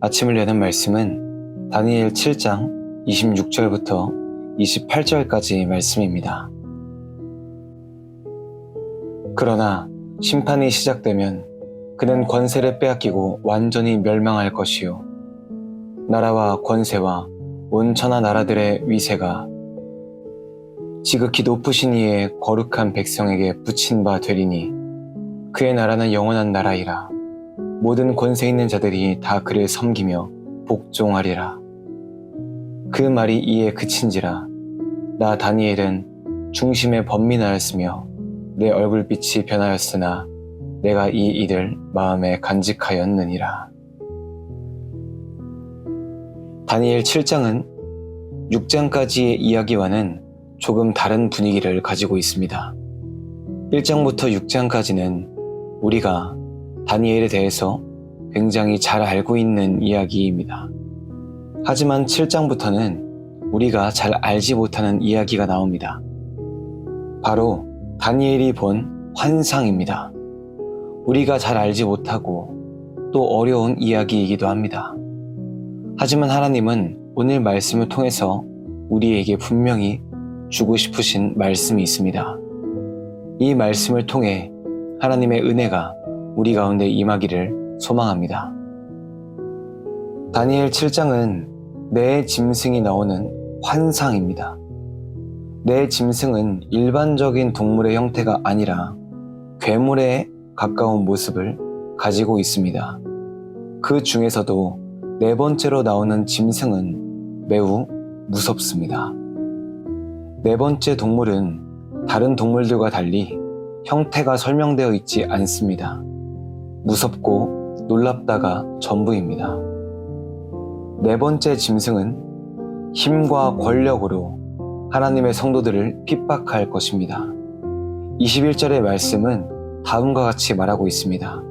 아침을 여는 말씀은 다니엘 7장 26절부터 28절까지 말씀입니다. 그러나 심판이 시작되면 그는 권세를 빼앗기고 완전히 멸망할 것이요. 나라와 권세와 온 천하 나라들의 위세가 지극히 높으신 이의 거룩한 백성에게 붙인 바 되리니 그의 나라는 영원한 나라이라. 모든 권세 있는 자들이 다 그를 섬기며 복종하리라. 그 말이 이에 그친지라. 나 다니엘은 중심에 번민하였으며 내 얼굴빛이 변하였으나 내가 이 일을 마음에 간직하였느니라. 다니엘 7장은 6장까지의 이야기와는 조금 다른 분위기를 가지고 있습니다. 1장부터 6장까지는 우리가 다니엘에 대해서 굉장히 잘 알고 있는 이야기입니다. 하지만 7장부터는 우리가 잘 알지 못하는 이야기가 나옵니다. 바로 다니엘이 본 환상입니다. 우리가 잘 알지 못하고 또 어려운 이야기이기도 합니다. 하지만 하나님은 오늘 말씀을 통해서 우리에게 분명히 주고 싶으신 말씀이 있습니다. 이 말씀을 통해 하나님의 은혜가 우리 가운데 임하기를 소망합니다. 다니엘 7장은 내 짐승이 나오는 환상입니다. 내 짐승은 일반적인 동물의 형태가 아니라 괴물에 가까운 모습을 가지고 있습니다. 그 중에서도 네 번째로 나오는 짐승은 매우 무섭습니다. 네 번째 동물은 다른 동물들과 달리 형태가 설명되어 있지 않습니다. 무섭고 놀랍다가 전부입니다. 네 번째 짐승은 힘과 권력으로 하나님의 성도들을 핍박할 것입니다. 21절의 말씀은 다음과 같이 말하고 있습니다.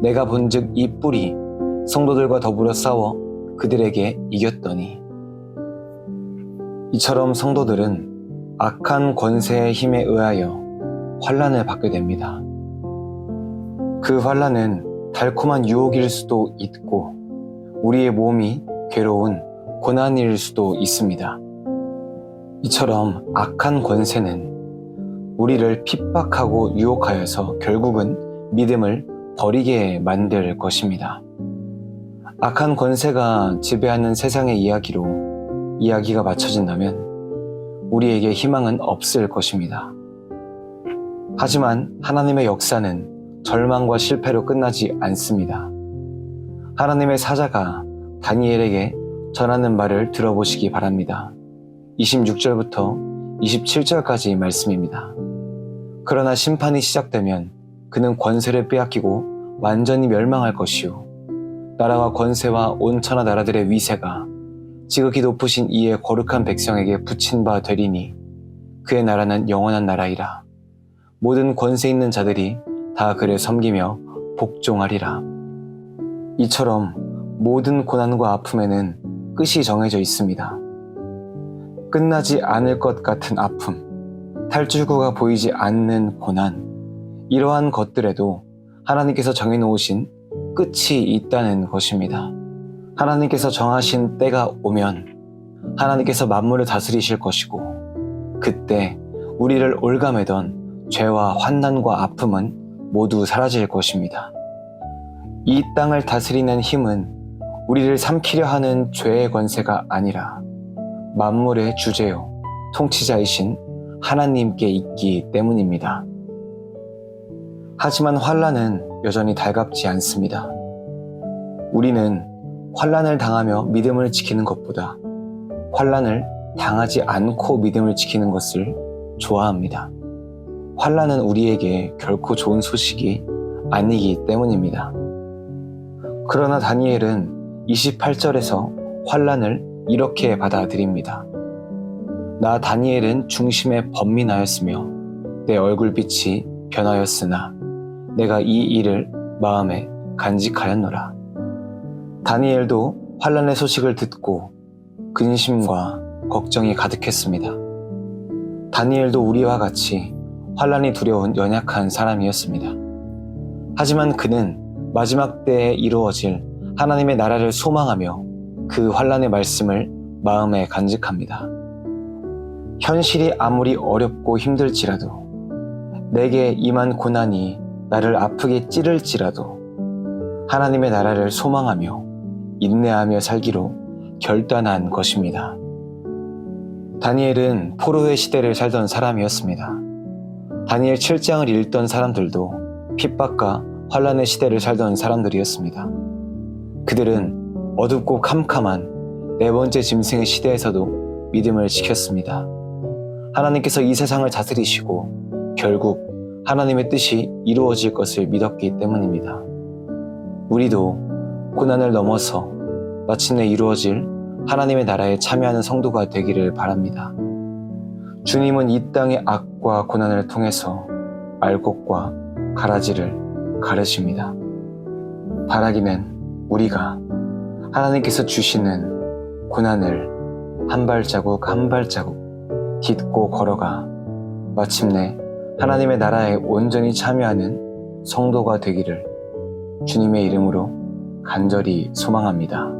내가 본즉 이 뿔이 성도들과 더불어 싸워 그들에게 이겼더니 이처럼 성도들은 악한 권세의 힘에 의하여 환란을 받게 됩니다. 그 환란은 달콤한 유혹일 수도 있고 우리의 몸이 괴로운 고난일 수도 있습니다. 이처럼 악한 권세는 우리를 핍박하고 유혹하여서 결국은 믿음을 버리게 만들 것입니다. 악한 권세가 지배하는 세상의 이야기로 이야기가 맞춰진다면 우리에게 희망은 없을 것입니다. 하지만 하나님의 역사는 절망과 실패로 끝나지 않습니다. 하나님의 사자가 다니엘에게 전하는 말을 들어보시기 바랍니다. 26절부터 27절까지 말씀입니다. 그러나 심판이 시작되면 그는 권세를 빼앗기고 완전히 멸망할 것이요. 나라와 권세와 온 천하 나라들의 위세가 지극히 높으신 이의 거룩한 백성에게 붙인 바 되리니 그의 나라는 영원한 나라이라. 모든 권세 있는 자들이 다 그를 섬기며 복종하리라. 이처럼 모든 고난과 아픔에는 끝이 정해져 있습니다. 끝나지 않을 것 같은 아픔, 탈출구가 보이지 않는 고난, 이러한 것들에도 하나님께서 정해놓으신 끝이 있다는 것입니다. 하나님께서 정하신 때가 오면 하나님께서 만물을 다스리실 것이고 그때 우리를 올가매던 죄와 환난과 아픔은 모두 사라질 것입니다. 이 땅을 다스리는 힘은 우리를 삼키려 하는 죄의 권세가 아니라 만물의 주제요 통치자이신 하나님께 있기 때문입니다. 하지만 환란은 여전히 달갑지 않습니다. 우리는 환란을 당하며 믿음을 지키는 것보다 환란을 당하지 않고 믿음을 지키는 것을 좋아합니다. 환란은 우리에게 결코 좋은 소식이 아니기 때문입니다. 그러나 다니엘은 28절에서 환란을 이렇게 받아들입니다. 나 다니엘은 중심에 번민하였으며 내 얼굴빛이 변하였으나 내가 이 일을 마음에 간직하였노라. 다니엘도 환란의 소식을 듣고 근심과 걱정이 가득했습니다. 다니엘도 우리와 같이 환란이 두려운 연약한 사람이었습니다. 하지만 그는 마지막 때에 이루어질 하나님의 나라를 소망하며 그 환란의 말씀을 마음에 간직합니다. 현실이 아무리 어렵고 힘들지라도 내게 임한 고난이 나를 아프게 찌를지라도 하나님의 나라를 소망하며 인내하며 살기로 결단한 것입니다. 다니엘은 포로의 시대를 살던 사람이었습니다. 다니엘 7장을 읽던 사람들도 핍박과 환란의 시대를 살던 사람들이었습니다. 그들은 어둡고 캄캄한 네 번째 짐승의 시대에서도 믿음을 지켰습니다. 하나님께서 이 세상을 다스리시고 결국 하나님의 뜻이 이루어질 것을 믿었기 때문입니다. 우리도 고난을 넘어서 마침내 이루어질 하나님의 나라에 참여하는 성도가 되기를 바랍니다. 주님은 이 땅의 악과 고난을 통해서 알곡과 가라지를 가르십니다. 바라기는 우리가 하나님께서 주시는 고난을 한 발자국 한 발자국 딛고 걸어가 마침내 하나님의 나라에 온전히 참여하는 성도가 되기를 주님의 이름으로 간절히 소망합니다.